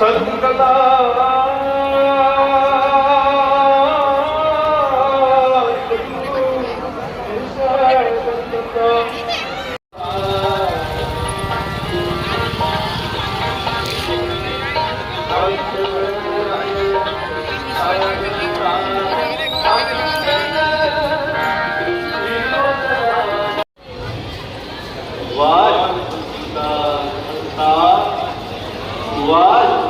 ਸਤਿਗੁਰਦਾ ਵਾਹਿਗੁਰੂ ਜੀ ਕਾ ਵਾਹਿਗੁਰੂ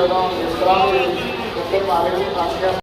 ਪੀਲੇ ਜਦੋਂ ਇਸ ਤਰ੍ਹਾਂ ਦੇ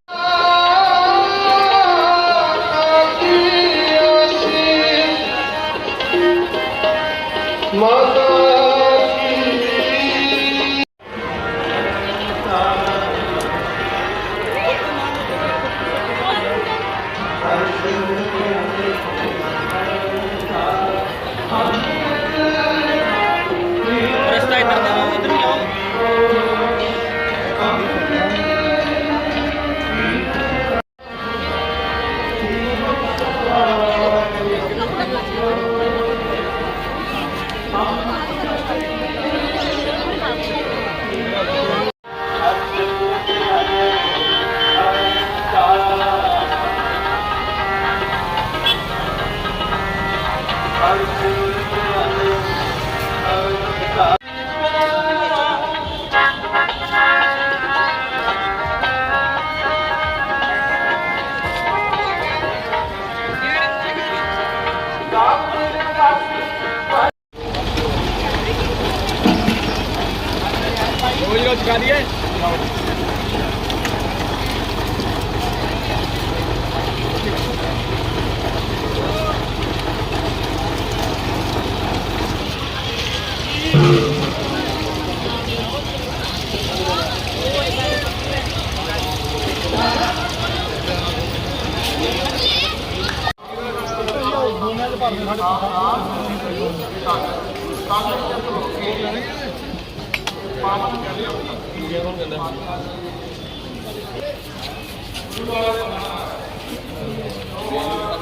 ਰੋਜ਼ ਰੋਜ਼ ਕਰਾ ਦਈਏ ਆ।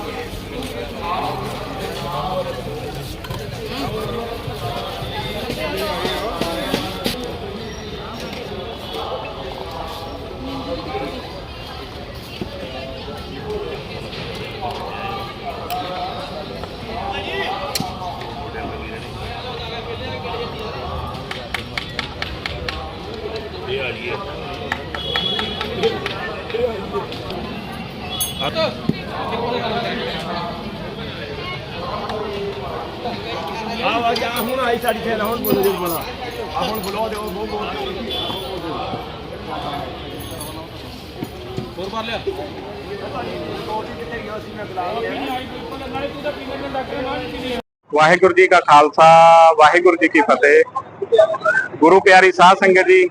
ਵਾ ਜਾ ਹੁਣ ਆਈ ਸਾਡੀ ਖੇਲ ਹੁਣ ਬੋਲੋ ਜੀ ਬੋਲਾ ਆ ਹੁਣ ਬੁਲਾ ਦਿਓ ਹੋਰ ਮਾਰ ਲਿਆ ਵਾਹਿਗੁਰੂ ਜੀ ਕਾ ਖਾਲਸਾ, ਵਾਹਿਗੁਰੂ ਜੀ ਕੀ ਫਤਿਹ। ਗੁਰੂ ਪਿਆਰੀ ਸਾਧ ਸੰਗਤ ਜੀ,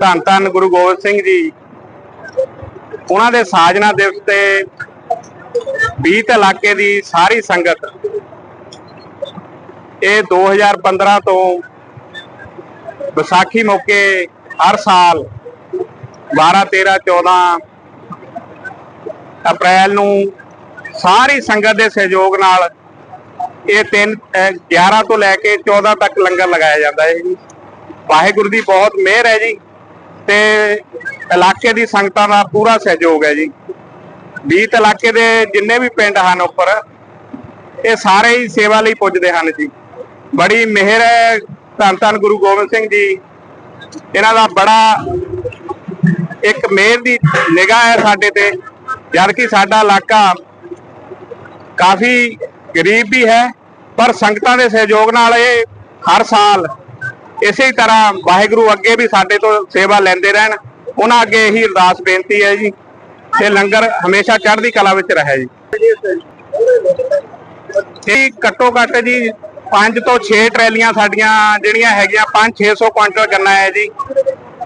ਧੰਨ ਧੰਨ ਗੁਰੂ ਗੋਬਿੰਦ ਸਿੰਘ ਜੀ। ਉਹਨਾਂ ਦੇ ਸਾਜਨਾ ਦਿਵਸ ਤੇ ਬੀਤ ਇਲਾਕੇ ਦੀ ਸਾਰੀ ਸੰਗਤ ਇਹ 2015 ਤੋਂ ਵਿਸਾਖੀ ਮੌਕੇ ਹਰ ਸਾਲ 12 13 14 ਅਪ੍ਰੈਲ ਨੂੰ ਸਾਰੀ ਸੰਗਤ ਦੇ ਸਹਿਯੋਗ ਨਾਲ ਇਹ ਤਿੰਨ ਅਹ 11 ਤੋਂ ਲੈ ਕੇ 14 ਤੱਕ ਲੰਗਰ ਲਗਾਇਆ ਜਾਂਦਾ ਹੈ ਜੀ। ਵਾਹਿਗੁਰੂ ਦੀ ਬਹੁਤ ਮਿਹਰ ਹੈ ਜੀ ਤੇ ਇਲਾਕੇ ਦੀ ਸੰਗਤਾਂ ਦਾ ਪੂਰਾ ਸਹਿਯੋਗ ਹੈ ਜੀ। ਬੀਤ ਇਲਾਕੇ ਦੇ ਜਿੰਨੇ ਵੀ ਪਿੰਡ ਹਨ ਉੱਪਰ, ਇਹ ਸਾਰੇ ਹੀ ਸੇਵਾ ਲਈ ਪੁੱਜਦੇ ਹਨ ਜੀ। ਬੜੀ ਮਿਹਰ ਹੈ ਧੰਨ ਧੰਨ ਗੁਰੂ ਗੋਬਿੰਦ ਸਿੰਘ ਜੀ। ਇਹਨਾਂ ਦਾ ਬੜਾ ਇੱਕ ਮਿਹਰ ਦੀ ਨਿਗਾਹ ਹੈ ਸਾਡੇ ਤੇ, ਜਦ ਕਿ ਸਾਡਾ ਇਲਾਕਾ ਕਾਫੀ ਗਰੀਬ ਵੀ ਹੈ, ਪਰ ਸੰਗਤਾਂ ਦੇ ਸਹਿਯੋਗ ਨਾਲ ਇਹ ਹਰ ਸਾਲ ਇਸੇ ਤਰ੍ਹਾਂ ਵਾਹਿਗੁਰੂ ਅੱਗੇ ਵੀ ਸਾਡੇ ਤੋਂ ਸੇਵਾ ਲੈਂਦੇ ਰਹਿਣ। ਉਹਨਾਂ ਅੱਗੇ ਇਹੀ ਅਰਦਾਸ ਬੇਨਤੀ ਹੈ ਜੀ ਤੇ ਲੰਗਰ ਹਮੇਸ਼ਾ ਚੜ੍ਹਦੀ ਕਲਾ ਵਿੱਚ ਰਹੇ ਜੀ। ਇਹ ਘੱਟੋ ਘੱਟ ਜੀ 5 ਤੋਂ 6 ਟਰੈਲੀਆਂ ਸਾਡੀਆਂ ਜਿਹੜੀਆਂ ਹੈਗੀਆਂ 5-600 ਕੁਇੰਟਲ ਗੰਨਾ ਹੈ ਜੀ।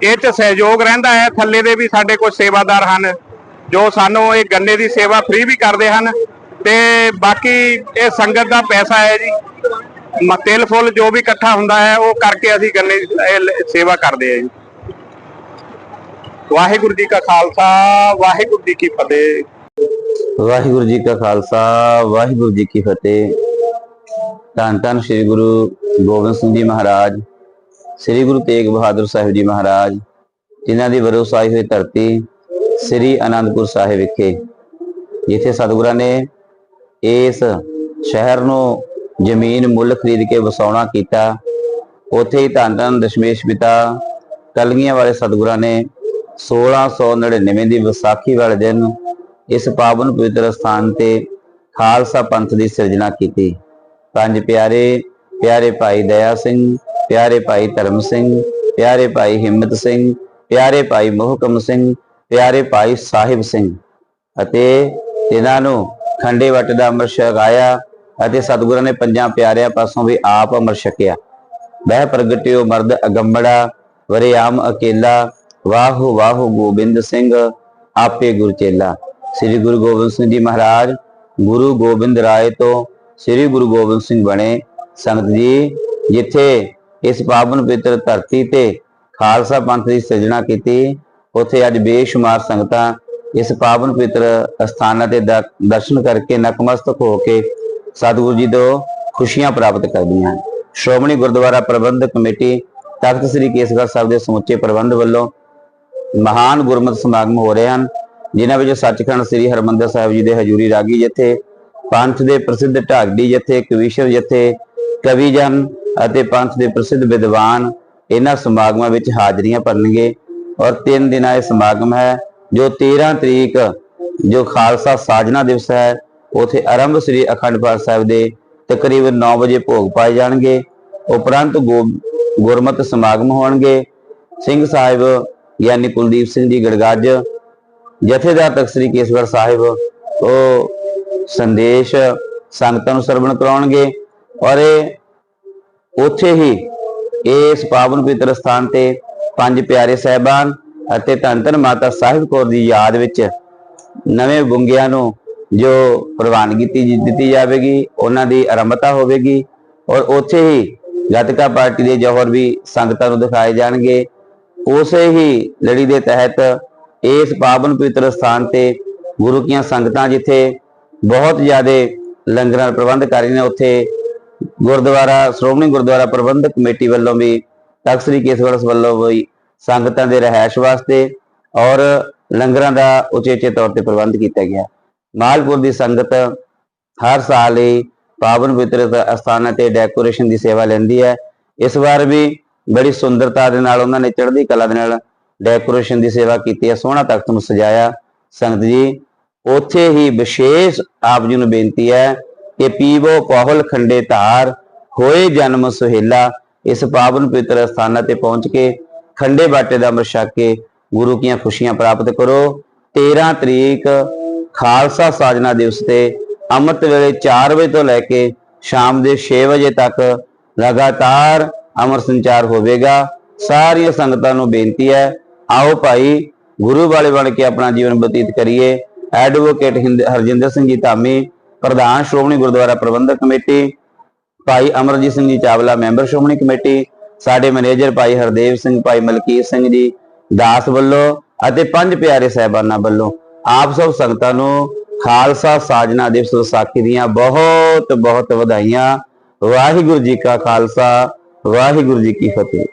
ਇਹ ਚ ਸਹਿਯੋਗ ਰਹਿੰਦਾ ਹੈ, ਥੱਲੇ ਦੇ ਵੀ ਸਾਡੇ ਕੋਲ ਸੇਵਾਦਾਰ ਹਨ, ਜੋ ਸਾਨੂੰ ਇਹ ਗੰਨੇ ਦੀ ਸੇਵਾ ਫ੍ਰੀ ਵੀ ਕਰਦੇ ਹਨ। ਤੇ ਬਾਕੀ ਇਹ ਸੰਗਤ ਦਾ ਪੈਸਾ ਹੈ ਜੀ। ਮ- ਤਿਲ ਫੁੱਲ ਜੋ ਵੀ ਇਕੱਠਾ ਹੁੰਦਾ ਹੈ, ਉਹ ਕਰਕੇ ਅਸੀਂ ਗੰਨੇ ਦੀ, ਇਹ ਸੇਵਾ ਕਰਦੇ ਹਾਂ ਜੀ। ਵਾਹਿਗੁਰੂ ਜੀ ਕਾ ਖਾਲਸਾ, ਵਾਹਿਗੁਰੂ ਜੀ ਕੀ ਫਤਿਹ। ਵਾਹਿਗੁਰੂ ਜੀ ਕਾ ਖਾਲਸਾ, ਵਾਹਿਗੁਰੂ ਜੀ ਕੀ ਫਤਿਹ। ਧੰਨ ਧੰਨ ਸ੍ਰੀ ਗੁਰੂ ਗੋਬਿੰਦ ਸਿੰਘ ਜੀ ਮਹਾਰਾਜ, ਸ੍ਰੀ ਗੁਰੂ ਤੇਗ ਬਹਾਦਰ ਸਾਹਿਬ ਜੀ ਮਹਾਰਾਜ, ਜਿਨ੍ਹਾਂ ਦੀ ਵਰੋਸਾਈ ਹੋਈ ਧਰਤੀ ਸ੍ਰੀ ਅਨੰਦਪੁਰ ਸਾਹਿਬ ਵਿਖੇ। ਜਿੱਥੇ ਸਤਿਗੁਰਾਂ ਨੇ ਇਸ ਸ਼ਹਿਰ ਨੂੰ ਜ਼ਮੀਨ ਮੁੱਲ ਖਰੀਦ ਕੇ ਵਸਾਉਣਾ ਕੀਤਾ, ਉੱਥੇ ਹੀ ਧੰਨ ਧੰਨ ਦਸ਼ਮੇਸ਼ ਪਿਤਾ, ਕਲਗੀਆਂ ਵਾਲੇ ਸਤਿਗੁਰਾਂ ਨੇ 1699 ਦੀ ਵਿਸਾਖੀ ਵਾਲੇ ਦਿਨ ਇਸ ਪਾਵਨ ਪਵਿੱਤਰ ਸਥਾਨ ਤੇ ਖਾਲਸਾ ਪੰਥ ਦੀ ਸਿਰਜਣਾ ਕੀਤੀ। ਪੰਜ ਪਿਆਰੇ ਪਿਆਰੇ ਭਾਈ ਦਇਆ ਸਿੰਘ, ਪਿਆਰੇ ਭਾਈ ਧਰਮ ਸਿੰਘ, ਪਿਆਰੇ ਭਾਈ ਹਿੰਮਤ ਸਿੰਘ, ਪਿਆਰੇ ਭਾਈ ਮੋਹਕਮ ਸਿੰਘ, ਪਿਆਰੇ ਭਾਈ ਸਾਹਿਬ ਸਿੰਘ ਅਤੇ ਇਹਨਾਂ ਨੂੰ ਖੰਡੇ ਵੱਟ ਦਾ ਅੰਮ੍ਰਿਤ ਛਕਾਇਆ ਅਤੇ ਸਤਿਗੁਰਾਂ ਨੇ ਪੰਜਾਂ ਪਿਆਰਿਆਂ ਪਾਸੋਂ ਵੀ ਆਪ ਅੰਮ੍ਰਿਤ ਛਕਿਆ। ਬਹਿ ਪ੍ਰਗਟਿਓ ਮਰਦ ਅਗੰਬੜਾ ਵਰਿਆਮ ਅਕੇਲਾ ਵਾਹੋ ਵਾਹੋ ਗੋਬਿੰਦ ਸਿੰਘ, ਆਪੇ ਗੁਰ ਚੇਲਾ। ਸ੍ਰੀ ਗੁਰੂ ਗੋਬਿੰਦ ਸਿੰਘ ਜੀ ਮਹਾਰਾਜ, ਗੁਰੂ ਗੋਬਿੰਦ ਰਾਏ ਤੋਂ ਸ੍ਰੀ ਗੁਰੂ ਗੋਬਿੰਦ ਸਿੰਘ ਬਣੇ। ਸੰਗਤ ਜੀ, ਜਿੱਥੇ ਇਸ ਪਾਵਨ ਪਵਿੱਤਰ ਧਰਤੀ ਤੇ ਖਾਲਸਾ ਪੰਥ ਦੀ ਸਿਰਜਣਾ ਕੀਤੀ, ਉੱਥੇ ਅੱਜ ਬੇਸ਼ੁਮਾਰ ਸੰਗਤਾਂ ਇਸ ਪਾਵਨ ਪਵਿੱਤਰ ਅਸਥਾਨਾਂ ਤੇ ਦਰ- ਦਰਸ਼ਨ ਕਰਕੇ ਨਕਮਸਤਕ ਹੋ ਕੇ ਸਤਿਗੁਰੂ ਜੀ ਤੋਂ ਖੁਸ਼ੀਆਂ ਪ੍ਰਾਪਤ ਕਰਦੀਆਂ ਹਨ। ਸ਼੍ਰੋਮਣੀ ਗੁਰਦੁਆਰਾ ਪ੍ਰਬੰਧਕ ਕਮੇਟੀ ਤਖਤ ਸ੍ਰੀ ਕੇਸਗੜ੍ਹ ਸਾਹਿਬ ਦੇ ਸਮੁੱਚੇ ਪ੍ਰਬੰਧ ਵੱਲੋਂ ਮਹਾਨ ਗੁਰਮਤਿ ਸਮਾਗਮ ਹੋ ਰਹੇ ਹਨ, ਜਿਨ੍ਹਾਂ ਵਿੱਚ ਸੱਚਖੰਡ ਸ੍ਰੀ ਹਰਮੰਦਰ ਸਾਹਿਬ ਜੀ ਦੇ ਹਜੂਰੀ ਰਾਗੀ ਜਥੇ, ਪੰਥ ਦੇ ਪ੍ਰਸਿੱਧ ਢਾਗਡੀ ਜਥੇ, ਕਵੀਸ਼ਰ ਜਥੇ ਕਵੀ ਜਨ ਅਤੇ ਪੰਥ ਦੇ ਪ੍ਰਸਿੱਧ ਵਿਦਵਾਨ ਇਹਨਾਂ ਸਮਾਗਮਾਂ ਵਿੱਚ ਹਾਜ਼ਰੀਆਂ ਭਰਨਗੇ। ਔਰ ਤਿੰਨ ਦਿਨਾਂ ਇਹ ਸਮਾਗਮ ਹੈ, ਜੋ 13 ਤਰੀਕ, ਜੋ ਖਾਲਸਾ ਸਾਜਨਾ ਦਿਵਸ ਹੈ, ਉਥੇ ਆਰੰਭ ਸ੍ਰੀ ਅਖੰਡ ਪਾਠ ਸਾਹਿਬ ਦੇ ਤਕਰੀਬਨ 9 ਵਜੇ ਭੋਗ ਪਾਏ ਜਾਣਗੇ। ਉਪਰੰਤ ਗੋ- ਗੁਰਮਤਿ ਸਮਾਗਮ ਹੋਣਗੇ। ਸਿੰਘ ਸਾਹਿਬ ਗਿਆਨੀ ਕੁਲਦੀਪ ਸਿੰਘ ਜੀ ਗੜਗੱਜ, ਜਥੇਦਾਰ ਤਖਤ ਸ੍ਰੀ ਕੇਸਗੜ੍ਹ ਸਾਹਿਬ, ਉਹ ਸੰਦੇਸ਼ ਸੰਗਤਾਂ ਨੂੰ ਸਰਵਣ ਕਰਾਉਣਗੇ ਔਰ ਇਹ ਉੱਥੇ ਹੀ ਇਸ ਪਾਵਨ ਪਵਿੱਤਰ ਸਥਾਨ ਤੇ ਪੰਜ ਪਿਆਰੇ ਸਹਿਬਾਨ ਅਤੇ ਧੰਨ ਧੰਨ ਮਾਤਾ ਸਾਹਿਬ ਕੌਰ ਦੀ ਯਾਦ ਵਿੱਚ ਨਵੇਂ ਬੁੰਗਿਆਂ ਨੂੰ ਜੋ ਪ੍ਰਵਾਨਗੀ ਤੀ- ਦਿੱਤੀ ਜਾਵੇਗੀ, ਉਹਨਾਂ ਦੀ ਆਰੰਭਤਾ ਹੋਵੇਗੀ ਔਰ ਉੱਥੇ ਹੀ ਗਤਕਾ ਪਾਰਟੀ ਦੇ ਜੋਹਰ ਵੀ ਸੰਗਤਾਂ ਨੂੰ ਦਿਖਾਏ ਜਾਣਗੇ। ਉਸੇ ਹੀ ਲੜੀ ਦੇ ਤਹਿਤ ਇਸ ਪਾਵਨ ਪਵਿੱਤਰ ਸਥਾਨ ਤੇ ਗੁਰੂ ਕੀਆਂ ਸੰਗਤਾਂ ਜਿੱਥੇ ਬਹੁਤ ਜ਼ਿਆਦਾ ਲੰਗਰਾਂ ਦਾ ਪ੍ਰਬੰਧ ਕਰ ਰਹੀਆਂ ਉੱਥੇ ਗੁਰਦੁਆਰਾ, ਸ਼੍ਰੋਮਣੀ ਗੁਰਦੁਆਰਾ ਪ੍ਰਬੰਧਕ ਕਮੇਟੀ ਵੱਲੋਂ ਵੀ, ਤਖਤ ਸ੍ਰੀ ਕੇਸਵਰਸ ਵੱਲੋਂ ਵੀ ਸੰਗਤਾਂ ਦੇ ਰਹਿائش ਵਾਸਤੇ ਔਰ ਲੰਗਰਾਂ ਦਾ ਉਚੇਚੇ ਤੌਰ ਤੇ ਪ੍ਰਬੰਧ ਕੀਤਾ ਗਿਆ। ਮਾਲਪੁਰ ਦੀ ਸੰਗਤ ਹਰ ਸਾਲ ਹੀ ਪਾਵਨ ਪਵਿੱਤਰ ਅਸਥਾਨਾਂ ਤੇ ਡੈਕੋਰੇਸ਼ਨ ਦੀ ਸੇਵਾ ਲੈਂਦੀ ਹੈ। ਇਸ ਵਾਰ ਵੀ ਬੜੀ ਸੁੰਦਰਤਾ ਦੇ ਨਾਲ ਉਹਨਾਂ ਨੇ ਚੜ੍ਹਦੀ ਕਲਾ ਦੇ ਨਾਲ ਡੈਕੋਰੇਸ਼ਨ ਦੀ ਸੇਵਾ ਕੀਤੀ ਹੈ, ਸੋਹਣਾ ਤਖਤ ਨੂੰ ਸਜਾਇਆ। ਸੰਗਤ ਜੀ, ਉੱਥੇ ਹੀ ਵਿਸ਼ੇਸ਼ ਆਪ ਜੀ ਨੂੰ ਬੇਨਤੀ ਹੈ ਕਿ ਪੀਵੋ ਪਹੁਲ ਖੰਡੇ ਧਾਰ, ਹੋਏ ਜਨਮ ਸੁਹੇਲਾ, ਇਸ ਪਾਵਨ ਪਵਿੱਤਰ ਸਥਾਨਾਂ ਤੇ ਪਹੁੰਚ ਕੇ ਖੰਡੇ ਬਾਟੇ ਦਾ ਅੰਮ੍ਰਿਤ ਕੇ ਗੁਰੂ ਕੀਆਂ ਖੁਸ਼ੀਆਂ ਪ੍ਰਾਪਤ ਕਰੋ। 13 ਤਰੀਕ ਖਾਲਸਾ ਸਾਜਨਾ ਦਿਵਸ ਤੇ ਅੰਮ੍ਰਿਤ ਵੇਲੇ 4 ਵਜੇ ਤੋਂ ਲੈ ਕੇ ਸ਼ਾਮ ਦੇ 6 ਵਜੇ ਤੱਕ ਲਗਾਤਾਰ ਅਮਰ ਸੰਚਾਰ ਹੋਵੇਗਾ। ਸਾਰੀਆਂ ਸੰਗਤਾਂ ਨੂੰ ਬੇਨਤੀ ਹੈ, ਆਓ ਭਾਈ, ਗੁਰੂ ਵਾਲੇ ਬਣ ਕੇ ਆਪਣਾ ਜੀਵਨ ਬਤੀਤ ਕਰੀਏ। ਐਡਵੋਕੇਟ ਹਿੰਦ- ਹਰਜਿੰਦਰ ਸਿੰਘ ਜੀ ਧਾਮੀ, ਪ੍ਰਧਾਨ ਸ਼੍ਰੋਮਣੀ ਗੁਰਦੁਆਰਾ ਪ੍ਰਬੰਧਕ ਕਮੇਟੀ, ਭਾਈ ਅਮਰਜੀਤ ਸਿੰਘ ਜੀ ਚਾਵਲਾ, ਮੈਂਬਰ ਸ਼੍ਰੋਮਣੀ ਕਮੇਟੀ, ਸਾਡੇ ਮੈਨੇਜਰ ਭਾਈ ਹਰਦੇਵ ਸਿੰਘ, ਭਾਈ ਮਲਕੀਤ ਸਿੰਘ ਜੀ, ਦਾਸ ਵੱਲੋਂ ਅਤੇ ਪੰਜ ਪਿਆਰੇ ਸਹਿਬਾਨਾਂ ਵੱਲੋਂ ਆਪ ਸਭ ਸੰਗਤਾਂ ਨੂੰ ਖਾਲਸਾ ਸਾਜਨਾ ਦਿਵਸ ਵਿਸਾਖੀ ਦੀਆਂ ਬਹੁਤ ਬਹੁਤ ਵਧਾਈਆਂ। ਵਾਹਿਗੁਰੂ ਜੀ ਕਾ ਖਾਲਸਾ। ਵਾਹਿਗੁਰੂ ਜੀ ਕੀ ਫਤਿਹ।